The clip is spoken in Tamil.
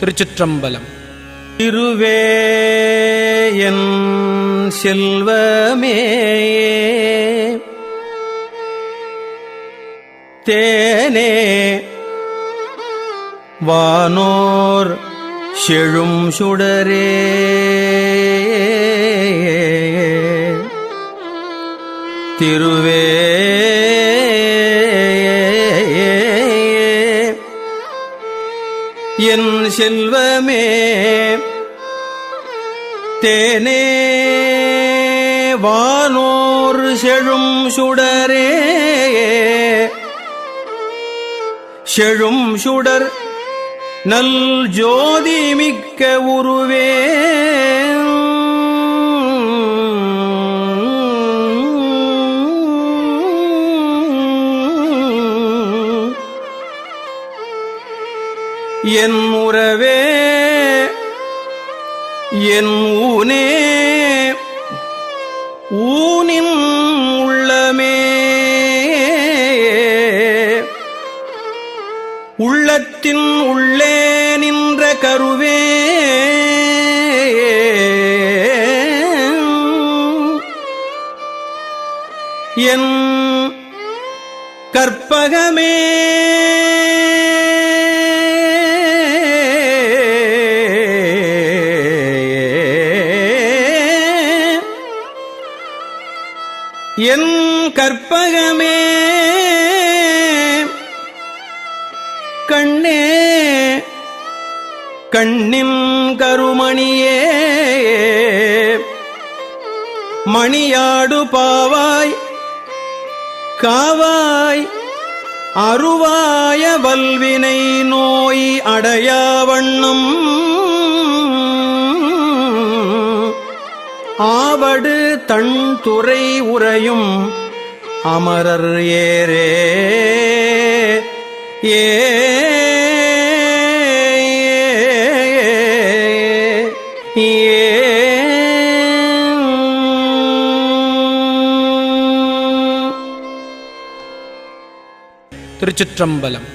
திருச்சிற்றம்பலம். திருவே என் செல்வமே தேனே வானோர் செழும் சுடரே. திருவே என் செல்வமே தேனே வானோர் செழும் சுடரே செழும் சுடர் நல் ஜோதி மிக்க உருவே என் உறவே என் ஊனே ஊனின் உள்ளமே. உள்ளத்தின் உள்ளே நின்ற கருவே என் கற்பகமே. என் கற்பகமே கண்ணே கண்ணின் கருமணியே மணியாடு பாவாய் காவாய் அருவாய வல்வினை நோய் அடையாவண்ணம் ஆவடு தன் துறை உறையும் அமரர் ஏரே ஏ. திருச்சிற்றம்பலம்.